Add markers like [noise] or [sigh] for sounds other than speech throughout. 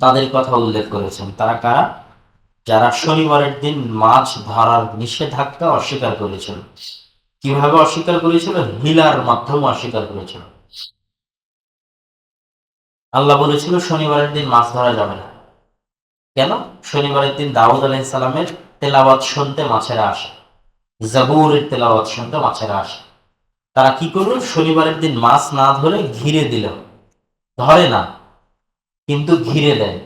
তাদের কথা উল্লেখ করেছেন। তারা কারা? যারা শনিবারের দিন মাছ ধরার নিষেধাজ্ঞা অস্বীকার করেছিল। কীভাবে অস্বীকার করেছিল? হিলার মাধ্যমে অস্বীকার করেছিল। আল্লাহ বলেছিল, শনিবারের দিন মাছ ধরা যাবে না। কেন? শনিবারের দিন দাউদ আলাইসালামের তেলাওয়াত শুনতে মাছেরা আসে। জাবুরের তেলাওয়াত শুনতে মাছেরা আসে। তারা কি করল? শনিবারের দিন মাছ না ধরে ঘিরে দিল। ধরে না। কিন্তু ঘিরে দেয়।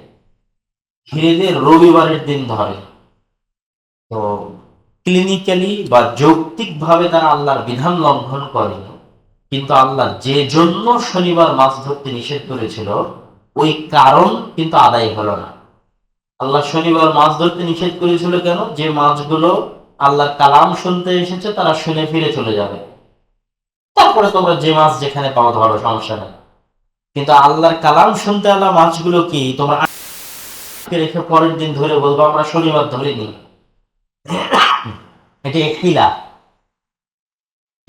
ঘিরে দিয়ে রবিবারের দিন ধরে। তো ক্লিনিক্যালি বা যৌক্তিকভাবে তারা আল্লাহর বিধান লঙ্ঘন করে। কিন্তু আল্লাহ যে জন্য শনিবার মাছ ধরতে নিষেধ করেছিল, ওই কারণ কিন্তু আদায় হলো না। আল্লাহ শনিবার মাছ ধরতে নিষেধ করেছিল কেন? যে মাছগুলো আল্লাহর কালাম শুনতে এসেছে, তারা শুনে ফিরে চলে যাবে। তারপরে তোমরা যে মাছ যেখানে পাওয়া ধরো সমস্যা নেই। কিন্তু আল্লাহর কালাম শুনতে আল্লাহ মাছগুলো কি? তোমরা রেখে পরের দিন ধরে বলব, আমরা শনিবার ধরিনি। এটি হিলা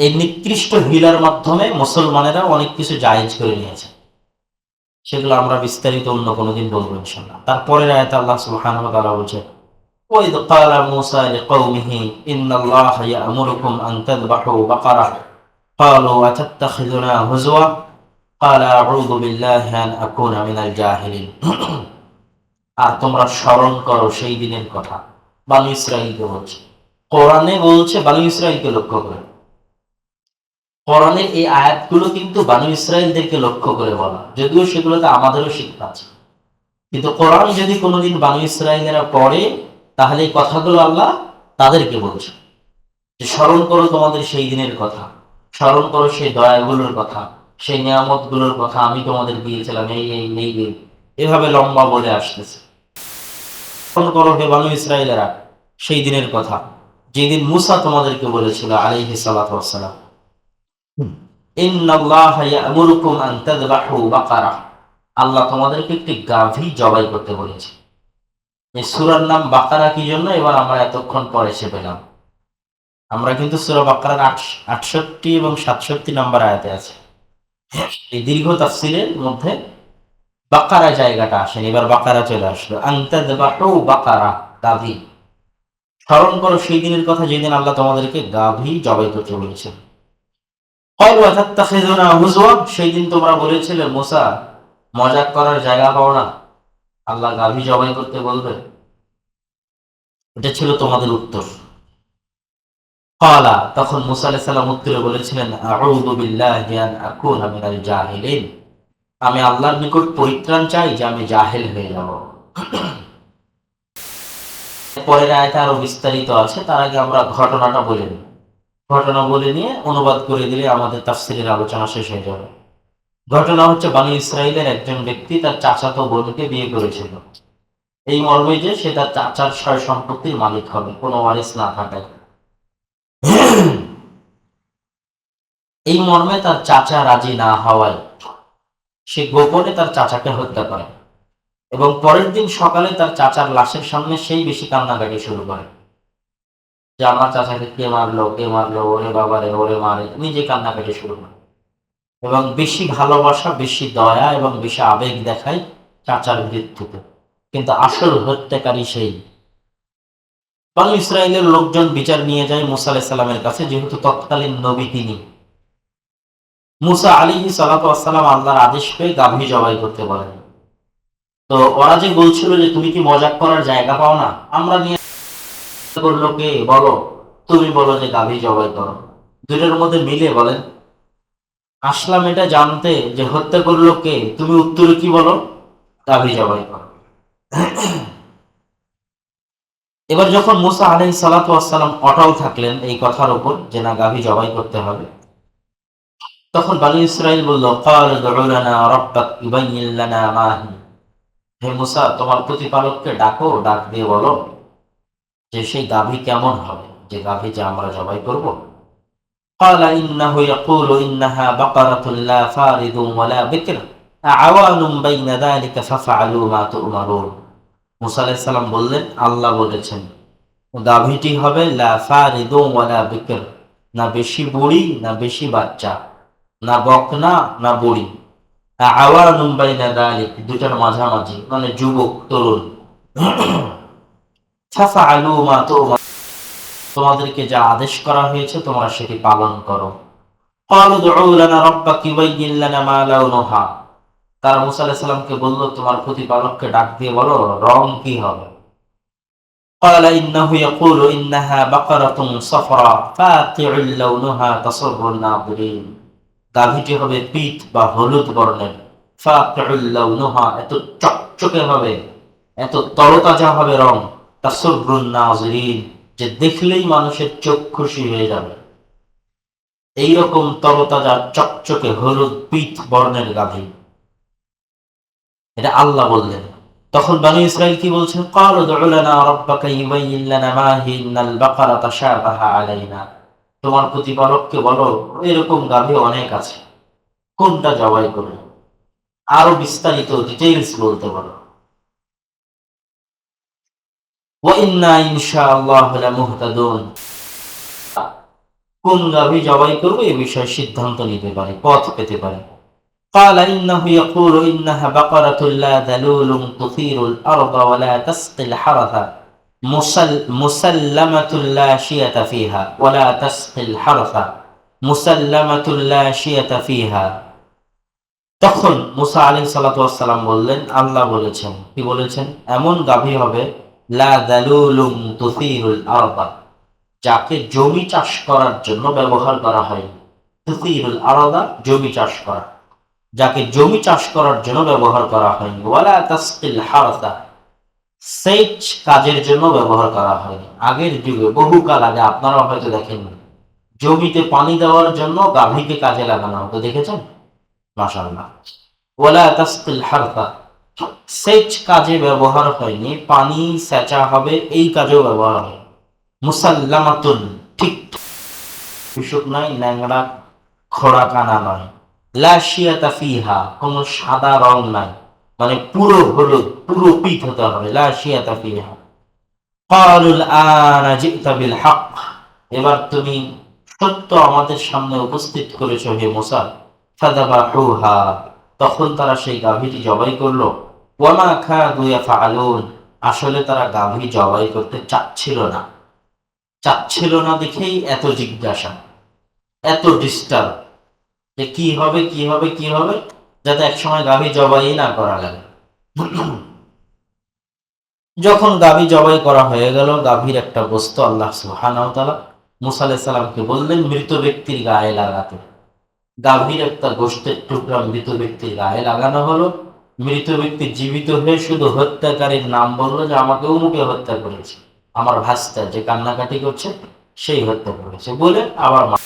এই নিকৃষ্ট হিলার মাধ্যমে মুসলমানেরা অনেক কিছু জায়েজ করে নিয়েছে। সেগুলো আমরা বিস্তারিত অন্য কোনো দিন বলব ইনশাল্লাহ তারপরে আয়াত আল্লাহ সুবহান ওয়া বলছে, ওয়াইদ ক্বালা মূসা লিকাওমিহি, ইন্নাল্লাহা ইয়া'মুরুকুম আন তাযবাহু বাকারা ক্বালু আতাত্তাখিযুনা হুজওয়া قال أعوذ بالله أن أكون من الجاهلين [clears throat] আর তোমরা স্মরণ করো সেই দিনের কথা বানু ইসরাইলকে বলছে কোরআনে বলছে বানু ইসরাইলকে লক্ষ্য করে কোরআনের এই আয়াতগুলো কিন্তু বানু ইসরায়েলদেরকে লক্ষ্য করে বলা যদিও সেগুলোতে আমাদেরও শিক্ষা আছে কিন্তু কোরআন যদি কোনোদিন বানু ইসরায়েলেরা পড়ে তাহলে এই কথাগুলো আল্লাহ তাদেরকে বলছে যে স্মরণ করো তোমাদের সেই দিনের কথা স্মরণ করো সেই দয়াগুলোর কথা সেই নিয়ামতগুলোর কথা আমি তোমাদের দিয়েছিলাম, এই এই এই এভাবে লম্বা বলে আসতেছে। করো হে বানু ইসরায়েলেরা, সেই দিনের কথা, যেদিন মুসা তোমাদেরকে বলেছিল, আলাইহি বাকারা। আল্লাহ তোমাদেরকে একটি গাভী জবাই করতে বলেছে। এই সূরার নাম বাকারা কি জন্য? এবার আমরা এতক্ষণ পরে সে পেলাম আমরা কিন্তু সূরা বাকারার আটষট্টি এবং সাতষট্টি নাম্বার আয়াতে আছে। এই দীর্ঘ তাফসিলের মধ্যে বাকারা জায়গাটা আসেন, এবার বাকারা চলে আসলো। বাকারা, গাভী। স্মরণ করো, সেই দিনের কথা যেদিন আল্লাহ তোমাদেরকে গাভী জবাই করতে বলেছেন সেই দিন তোমরা বলেছিলে, মোসা, মজাক করার জায়গা পাও না। আল্লাহ গাভী জবাই করতে বলবে এটা ছিল তোমাদের উত্তর। পালা তখন মুসা উত্তরে বলেছিলেন আমি আল্লাহর নিকট পরিত্রাণ চাই যে আমি জাহেল হয়ে যাব। পরের আয়তে আরও বিস্তারিত আছে, তার আগে আমরা ঘটনাটা বলে নিই। ঘটনা বলে নিয়ে অনুবাদ করে দিলে আমাদের তাফসিলের আলোচনা শেষ হয়ে যাবে। ঘটনা হচ্ছে, বানি ইসরায়েলের একজন ব্যক্তি তার চাচাতো বোনকে বিয়ে করেছিল। এই মর্মে যে সে তার চাচার সয় সম্পত্তির মালিক হবে, কোনো ওয়ারিস না থাকায়। এই মর্মে তার চাচা রাজি না হওয়ায় সে গোপনে তার চাচাকে হত্যা করে এবং পরের দিন সকালে তার চাচার লাশের সামনে সেই বেশি কান্নাকাটি শুরু করে। যে আমার চাচাকে কে মারলো কে মারলো, ওরে বাবারে ওরে মারে নিজে কান্নাকাটি শুরু করে। এবং বেশি ভালোবাসা, বেশি দয়া এবং বেশি আবেগ দেখায় চাচার মৃত্যুতে। কিন্তু আসল হত্যাকারী সেই বানু ইসরায়েলের লোকজন বিচার নিয়ে যায় মুসা আলাইসাল্লামের কাছে, যেহেতু তৎকালীন নবী তিনি। মুসা আলী সালাতাম আল্লাহর আদেশ পেয়ে গাভী জবাই করতে বলেন। তো ওরা যে বলছিল যে তুমি কি মজাক করার জায়গা পাও না, আমরা নিয়ে করল কে? বলো। তুমি বলো যে গাভী জবাই করো। দুটোর মধ্যে মিলে বলেন, আসলাম এটা জানতে যে হত্যা করল কে? তুমি উত্তরে কি বলো? গাভী জবাই করো। এবার যখন মুসা আলাই সালাতাম অটল থাকলেন এই কথার উপর যে না গাভী জবাই করতে হবে তখন বানু ইসরাইল বলল "ক্বাল উদউ লানা রাব্বাক ইউবাইয়িন লানা মা হি।" হে মুসা তোমার প্রতিপালককে ডাকো ডাক দিয়ে বলো যে সেই গাভী কেমন হবে যে গাভী যে আমরা জবাই করব قال إنه يقول إنها بقرة لا فارض ولا بكر عوان بين ذلك ففعلوا ما تؤمرون মুসা আলাইহিস সালাম বললেন, আল্লাহ বলেছেন গাভীটি হবে না বেশি বুড়ি, না বেশি বাচ্চা, না বকনা, না বুড়ি। আওয়ানুম বাইনা দালিক দুটার মাঝামাঝি মানে যুবক, তরুণ। ফাফআলু মা তু'মার, তোমাদেরকে যা আদেশ করা হয়েছে, তোমরা সেটি পালন করো। ক্বালু দু'উ লানা রাব্বাকা ইউবাইয়্যিন লানা মা লাউনুহা। তারা মুসা আলাইহিস সালামকে বলল তোমার প্রতিপালককে ডাক দিয়ে বলো রং কি হবে قال إنه يقول إنها بقرة صفراء فاقع لونها تسر الناظرين গাভীটি হবে পিত বা হলুদ বর্ণের ফাকিউল লাউনুহা এত চকচকে হবে এত তরতাজা হবে রং তাসরুন নাজরিন যে দেখলেই মানুষের চোখ খুশি হয়ে যাবে এইরকম তরতাজা চকচকে হলুদ পিত বর্ণের গাভী এটা আল্লাহ বললেন। তখন বানু ইসরায়েল কি বলছেন? কাল দলানা রব্বাকা ইউবাইয়িল্লানা মা বাকারা তাশাবাহা আলাইনা। তোমার প্রতিপালককে বলো, এরকম গাভী অনেক আছে। কোনটা জবাই করবে? আরও বিস্তারিত ডিটেইলস বলতে বলো ওয়াইন্না ইনশাআল্লাহ লামুহতাদুন। কোন গাভী জবাই করবে এই বিষয়ে সিদ্ধান্ত নিতে পারে, পথ পেতে পারে। قال إنه يقول إنها بقرة لا ذلول تثير الأرض ولا تسقي الحرث مسل مسلمة لا شية فيها ولا تسقي الحرث مسلمة لا شية فيها তখন মুসা আলী সালাতাম বললেন আল্লাহ বলেছেন কি বলেছেন এমন গাভী হবে লা দালুলুম তুসিরুল আরদা যাকে জমি চাষ করার জন্য ব্যবহার করা হয় তুসিরুল আরদা জমি চাষ করা যাকে জমি চাষ করার জন্য ব্যবহার করা হয়নি। ওয়ালা তাসকিল হারসা, সেচ কাজের জন্য ব্যবহার করা হয়নি। আগের যুগে, বহুকাল আগে, আপনারা হয়তো দেখেননি জমিতে পানি দেওয়ার জন্য গাভীকে কাজে লাগানো হতো, দেখেছেন? মাশাআল্লাহ। ওয়ালা তাসকিল হারসা, সেচ কাজে ব্যবহার হয়নি, পানি সেচা হবে, এই কাজেও ব্যবহার হয় মুসাল্লামাতুন, ঠিক। বিশুক নয় ন্যাংরা খোড়া, কানা নয়। লাশিয়াতা ফিহা, কোনো সাদা রং নাই। মানে পুরো হলুদ, পুরো পিঠ হতে হবে লাশিয়াতা ফিহা। ক্বালুল আনা জিতা হক। এবার তুমি সত্য আমাদের সামনে উপস্থিত করেছ হে মুসা ফাদাবাহুহা তখন তারা সেই গাভীটি জবাই করল, ওয়ামা খাদু ইয়াফআলুন? আসলে তারা গাভী জবাই করতে চাচ্ছিল না। চাচ্ছিল না দেখেই এত জিজ্ঞাসা, এত ডিস্টার্ব যে কি হবে কি হবে কি হবে, যাতে একসময় গাভী জবাই না করা লাগে। যখন গাভী জবাই করা হয়ে গেল, গাভীর একটা বস্তু আল্লাহ ওয়া তাআলা সালামকে বললেন, মৃত ব্যক্তির গায়ে লাগাতে। গাভীর একটা গোষ্ঠের টুকরা মৃত ব্যক্তির গায়ে লাগানো হলো। মৃত ব্যক্তি জীবিত হয়ে শুধু হত্যাকারীর নাম বলল যে, আমাকে অমুকে হত্যা করেছে। আমার ভাস্তা যে কান্নাকাটি করছে, সেই হত্যা করেছে। বলে আবার মা-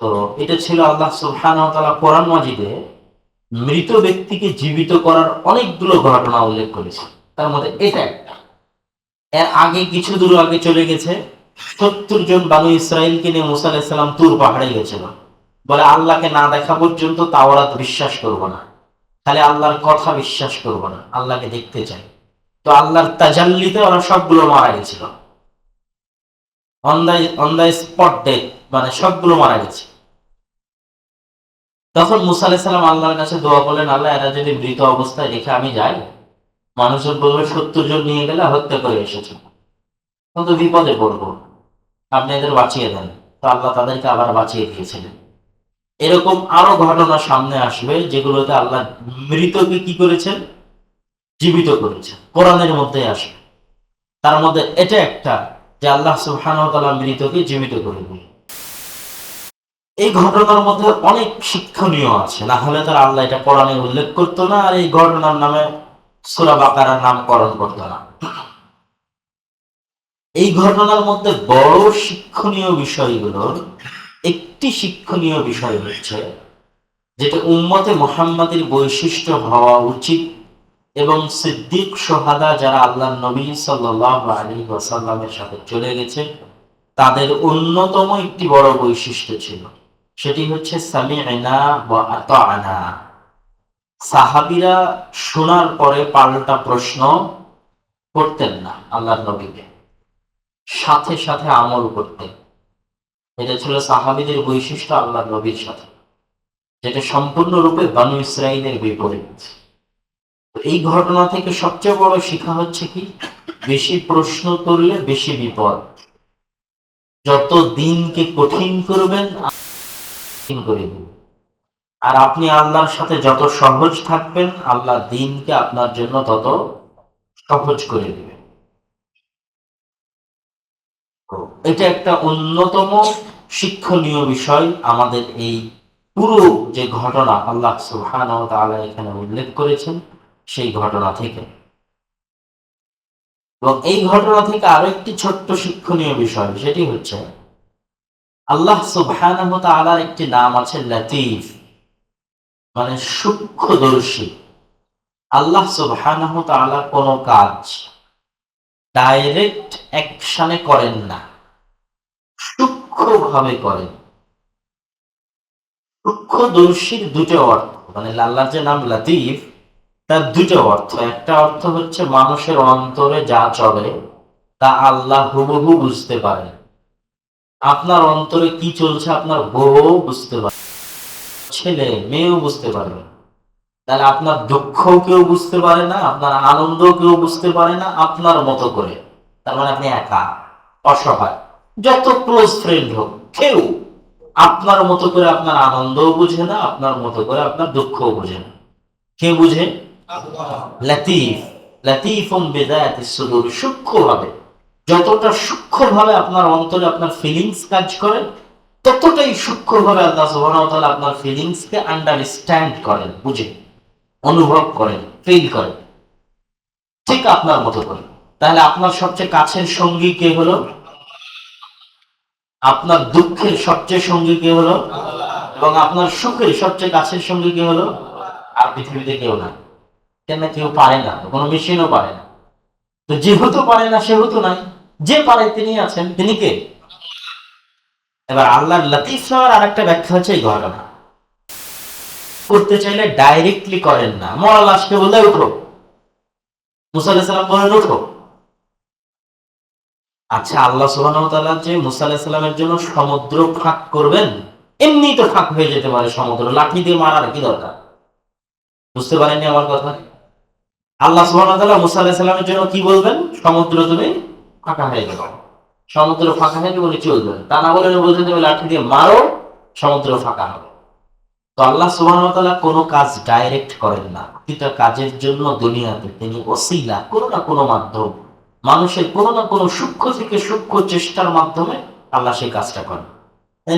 তো এটা ছিল আল্লাহ তাআলা কোরআন মাজিদে মৃত ব্যক্তিকে জীবিত করার অনেকগুলো ঘটনা উল্লেখ করেছে। তার মধ্যে এটা একটা। এর আগে কিছু দূর আগে চলে গেছে, সত্তর জন বানু ইসরায়েলকে নিয়ে মুসা আলাইহিস সালাম তুর পাহাড়ে গেছিল। বলে আল্লাহকে না দেখা পর্যন্ত তাওরাত বিশ্বাস করব না। খালি আল্লাহর কথা বিশ্বাস করব না, আল্লাহকে দেখতে চাই। তো আল্লাহর তাজাল্লিতে ওরা সবগুলো মারা গেছিল। On the on the spot death মানে সবগুলো মারা গেছে। তখন মুসা সালাম আল্লাহর কাছে দোয়া করলেন, আল্লাহ, এরা যদি মৃত অবস্থায় রেখে আমি যাই, মানুষজন বলবে সত্তর জন নিয়ে গেলে হত্যা করে এসেছে। কিন্তু বিপদে পড়ব। আপনি এদের বাঁচিয়ে দেন। তো আল্লাহ তাদেরকে আবার বাঁচিয়ে দিয়েছিলেন। এরকম আরও ঘটনা সামনে আসবে, যেগুলোতে আল্লাহ মৃতকে কি করেছেন? জীবিত করেছেন। কোরআনের মধ্যে আসে তার মধ্যে এটা একটা, যে আল্লাহ তাআলা মৃতকে জীবিত করে দিলেন এই ঘটনার মধ্যে অনেক শিক্ষণীয় আছে। না হলে তার আল্লাহ এটা কোরআনে উল্লেখ করতো না আর এই ঘটনার নামে সূরা বাকারার নামকরণ করতো না। এই ঘটনার মধ্যে বড় শিক্ষণীয় বিষয়গুলোর একটি শিক্ষণীয় বিষয় হচ্ছে যেটা উম্মতে মোহাম্মদের বৈশিষ্ট্য হওয়া উচিত এবং সিদ্দিক সোহাদা যারা আল্লাহ নবী সাল্লাহ আলী ওয়াসাল্লামের সাথে চলে গেছে, তাদের অন্যতম একটি বড় বৈশিষ্ট্য ছিল। সেটি হচ্ছে সামিআনা ওয়া আতাআনা। সাহাবীরা শোনার পরে পাল্টা প্রশ্ন করতেন না আল্লাহর নবীকে। সাথে সাথে আমল করতেন। এটা ছিল সাহাবীদের বৈশিষ্ট্য আল্লাহ নবীর সাথে। যেটা সম্পূর্ণরূপে বানু ইসরায়েলের বিপরীত। এই ঘটনা থেকে সবচেয়ে বড় শিক্ষা হচ্ছে কি? বেশি প্রশ্ন করলে বেশি বিপদ। যত দিনকে কঠিন করবেন করে আর আপনি আল্লাহর সাথে যত সহজ থাকবেন, আল্লাহ দিনকে আপনার জন্য তত সহজ করে দিবেন। এটা একটা অন্যতম শিক্ষণীয় বিষয়। আমাদের এই পুরো যে ঘটনা আল্লাহ সুবহান এখানে উল্লেখ করেছেন, সেই ঘটনা থেকে। এবং এই ঘটনা থেকে আরও একটি ছোট্ট শিক্ষণীয় বিষয়, সেটি হচ্ছে আল্লাহ সুবহান তালার একটি নাম আছে লতিফ। মানে সূক্ষ্মদর্শী। আল্লাহ সুবহান তালা কোনো কাজ ডাইরেক্ট অ্যাকশনে করেন না। সূক্ষ্মভাবে করেন। সূক্ষ্মদর্শীর দুটো অর্থ মানে আল্লাহর যে নাম লতিফ, তার দুটো অর্থ। একটা অর্থ হচ্ছে মানুষের অন্তরে যা চলে, তা আল্লাহ হুবহু বুঝতে পারে আপনার অন্তরে কি চলছে আপনার বউ বুঝতে পারে ছেলে মেয়েও বুঝতে পারবে তাহলে আপনার দুঃখ কেউ বুঝতে পারে না আপনার আনন্দ কেউ বুঝতে পারে না আপনার মতো করে। তার মানে আপনি একা অসহায় যত ক্লোজ ফ্রেন্ড হোক কেউ আপনার মতো করে আপনার আনন্দও বুঝে না আপনার মতো করে আপনার দুঃখও বুঝে না। কে বুঝে? লাতিফ লাতিফুম বিদায়াতি সুদূর সূক্ষ্ম সূক্ষ্মভাবে। যতটা সূক্ষ্মভাবে আপনার অন্তরে আপনার ফিলিংস কাজ করে, ততটাই সূক্ষ্মভাবে আল্লাহ তাআলা আপনার ফিলিংসকে আন্ডারস্ট্যান্ড করেন বুঝে অনুভব করেন ফিল করেন। ঠিক আপনার মতো করে। তাহলে আপনার সবচেয়ে কাছের সঙ্গী কে হলো? আপনার দুঃখের সবচেয়ে সঙ্গী কে হলো? এবং আপনার সুখের সবচেয়ে কাছের সঙ্গী কে হলো? আর পৃথিবীতে কেউ না। কেন কেউ পারে না। কোনো মেশিনও পারে না। তো যেহেতু পারে না, সেহেতু নাই। যে পারে তিনি আছেন, তিনি কে? এবার আল্লাহ লতিফ হওয়ার আরেকটা ব্যাখ্যা হচ্ছে এই ঘটনা। করতে চাইলে ডাইরেক্টলি করেন না। মরা লাশকে বলে উঠো। মুসা বলেন উঠো। আচ্ছা আল্লাহ সুবাহ যে মুসা আলাইসাল্লামের জন্য সমুদ্র ফাঁক করবেন, এমনি তো ফাঁক হয়ে যেতে পারে সমুদ্র। লাঠি দিয়ে মারার কি দরকার? বুঝতে পারেননি আমার কথা? আল্লাহ সুবাহ মুসা আলাইসাল্লামের জন্য কি বলবেন? সমুদ্র তুমি ফাঁকা হয়ে গেল। সমুদ্র ফাঁকা হয়ে বলে চলবে তা না বলে বলতে তুমি লাঠি দিয়ে মারো, সমুদ্র ফাঁকা হবে। তো আল্লাহ সুবাহ কোনো কাজ ডাইরেক্ট করেন না। প্রতিটা কাজের জন্য দুনিয়াতে তিনি অসিলা কোনো না কোনো মাধ্যম। মানুষের কোনো না কোনো সূক্ষ্ম থেকে সূক্ষ্ম চেষ্টার মাধ্যমে আল্লাহ সেই কাজটা করেন।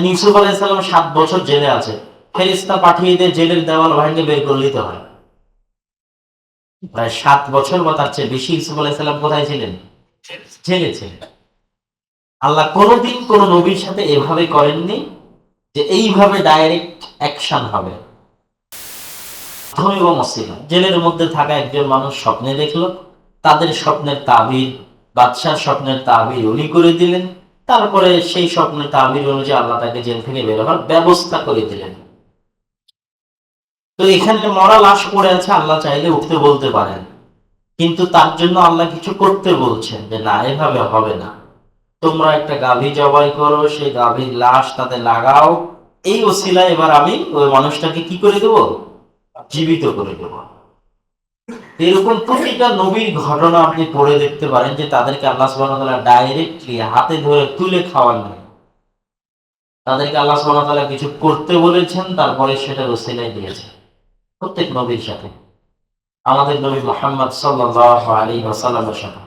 ইউসুফ আলাইসাল্লাম সাত বছর জেলে আছে। ফেরিস্তা পাঠিয়ে দিয়ে জেলের দেওয়াল ভাঙে বের করে দিতে হয়। প্রায় সাত বছর বা তার চেয়ে বেশি ইউসুফ আলাইসাল্লাম কোথায় ছিলেন? ছিলেন আল্লাহ কোনোদিন কোন নবীর সাথে এভাবে করেননি যে এইভাবে ডাইরেক্ট অ্যাকশন হবে। জেলের মধ্যে থাকা একজন মানুষ স্বপ্নে দেখল, তাদের স্বপ্নের তাবির, বাদশার স্বপ্নের তাবির উনি করে দিলেন, তারপরে সেই স্বপ্নের তাবির অনুযায়ী আল্লাহ তাকে জেল থেকে বের হওয়ার ব্যবস্থা করে দিলেন। তো এখানে মরা লাশ পড়ে আছে, আল্লাহ চাইলে উঠতে বলতে পারেন। কিন্তু তার জন্য আল্লাহ কিছু করতে বলছেন যে, না, এভাবে হবে না। তোমরা একটা গাভী জবাই করো, সেই গাভীর লাশ তাতে লাগাও। এই ওসিলা এবার আমি ওই মানুষটাকে কি করে দেব? জীবিত করে দেব। এরকম প্রতিটা নবীর ঘটনা আপনি পড়ে দেখতে পারেন যে, তাদেরকে আল্লাহ সুবাহ ডাইরেক্টলি হাতে ধরে তুলে খাওয়ান নাই। তাদেরকে আল্লাহ সুবাহ কিছু করতে বলেছেন, তারপরে সেটা ওসিলাই দিয়েছেন প্রত্যেক নবীর সাথে। আমাদের নবী মোহাম্মদ সাল্লাহ আলী ওসাল্লামের সাথে।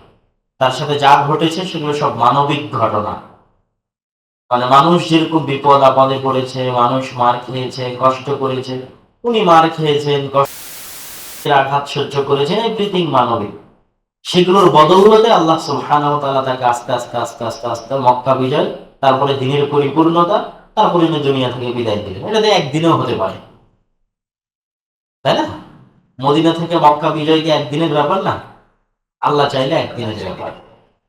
তার সাথে যা ঘটেছে সেগুলো সব মানবিক ঘটনা। মানে মানুষ যেরকম বিপদ আপদে পড়েছে, মানুষ মার খেয়েছে, কষ্ট করেছে, উনি মার খেয়েছেন আঘাত সহ্য করেছেন এভরিথিং মানবিক। সেগুলোর বদৌলতে আল্লাহ তাআলা তাকে আস্তে আস্তে আস্তে আস্তে আস্তে মক্কা বিজয়, তারপরে দিনের পরিপূর্ণতা, তারপরে দুনিয়া থেকে বিদায় দিলেন। এটা একদিনেও হতে পারে। তাই না? মদিনা থেকে মক্কা বিজয় কি একদিনের ব্যাপার না? আল্লাহ চাইলে একদিনের ব্যাপার।